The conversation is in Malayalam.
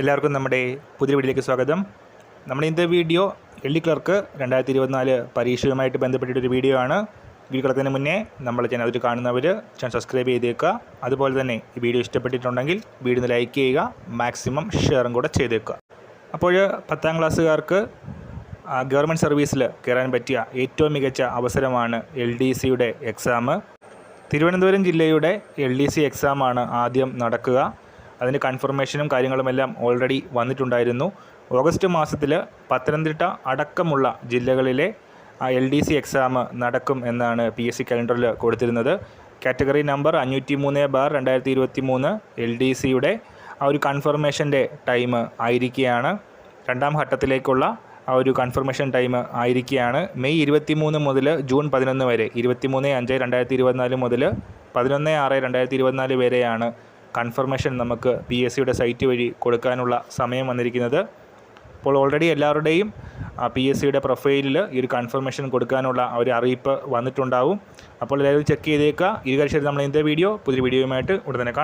എല്ലാവർക്കും നമ്മുടെ പുതിയ വീഡിയോയിലേക്ക് സ്വാഗതം. നമ്മുടെ ഇന്നത്തെ വീഡിയോ എൽ ക്ലർക്ക് രണ്ടായിരത്തി ഇരുപത്തിനാല് പരീക്ഷയുമായിട്ട് ബന്ധപ്പെട്ടിട്ടൊരു വീഡിയോ ആണ്. വീഡിയോ കളത്തിന് മുന്നേ നമ്മൾ ചാനൽ അതിൽ കാണുന്നവർ ചാനൽ സബ്സ്ക്രൈബ് ചെയ്തേക്കുക. അതുപോലെ തന്നെ ഈ വീഡിയോ ഇഷ്ടപ്പെട്ടിട്ടുണ്ടെങ്കിൽ വീഡിയോ ലൈക്ക് ചെയ്യുക മാക്സിമം ഷെയറും കൂടെ ചെയ്തേക്കുക. അപ്പോൾ പത്താം ക്ലാസ്സുകാർക്ക് ഗവൺമെന്റ് സർവീസിൽ കയറാൻ പറ്റിയ ഏറ്റവും മികച്ച അവസരമാണ് എൽ ഡി സിയുടെ എക്സാം തിരുവനന്തപുരം ജില്ലയുടെ എൽ ഡി സി എക്സാമാണ് ആദ്യം നടക്കുക. അതിന് കൺഫർമേഷനും കാര്യങ്ങളുമെല്ലാം ഓൾറെഡി വന്നിട്ടുണ്ടായിരുന്നു. ഓഗസ്റ്റ് മാസത്തിൽ പത്തനംതിട്ട അടക്കമുള്ള ജില്ലകളിലെ എൽ ഡി സി എക്സാം നടക്കും എന്നാണ് പി എസ് സി കലണ്ടറിൽ കൊടുത്തിരുന്നത്. കാറ്റഗറി നമ്പർ അഞ്ഞൂറ്റി മൂന്ന് ബാർ രണ്ടായിരത്തി ഇരുപത്തി മൂന്ന് എൽ ഡി സിയുടെ ആ ഒരു കൺഫർമേഷന്റെ ടൈം ആയിരിക്കുകയാണ്. രണ്ടാം ഘട്ടത്തിലേക്കുള്ള ആ ഒരു കൺഫർമേഷൻ ടൈം ആയിരിക്കുകയാണ്. മെയ് ഇരുപത്തി മൂന്ന് മുതൽ ജൂൺ പതിനൊന്ന് വരെ ഇരുപത്തി മൂന്ന് അഞ്ച് രണ്ടായിരത്തി ഇരുപത്തിനാല് മുതൽ പതിനൊന്ന് ആറ് രണ്ടായിരത്തി ഇരുപത്തിനാല് വരെയാണ് കൺഫർമേഷൻ നമുക്ക് പി എസ് സിയുടെ സൈറ്റ് വഴി കൊടുക്കാനുള്ള സമയം വന്നിരിക്കുന്നത്. അപ്പോൾ ഓൾറെഡി എല്ലാവരുടെയും പി എസ് സിയുടെ പ്രൊഫൈലിൽ ഈ ഒരു കൺഫർമേഷൻ കൊടുക്കാനുള്ള ഒരു അറിയിപ്പ് വന്നിട്ടുണ്ടാവും. അപ്പോൾ എല്ലാവരും ചെക്ക് ചെയ്തേക്കുക. ഈ കാര്യം നമ്മൾ ഇന്നത്തെ വീഡിയോ? പുതിയ വീഡിയോയുമായിട്ട് ഉടനെ കാണാം.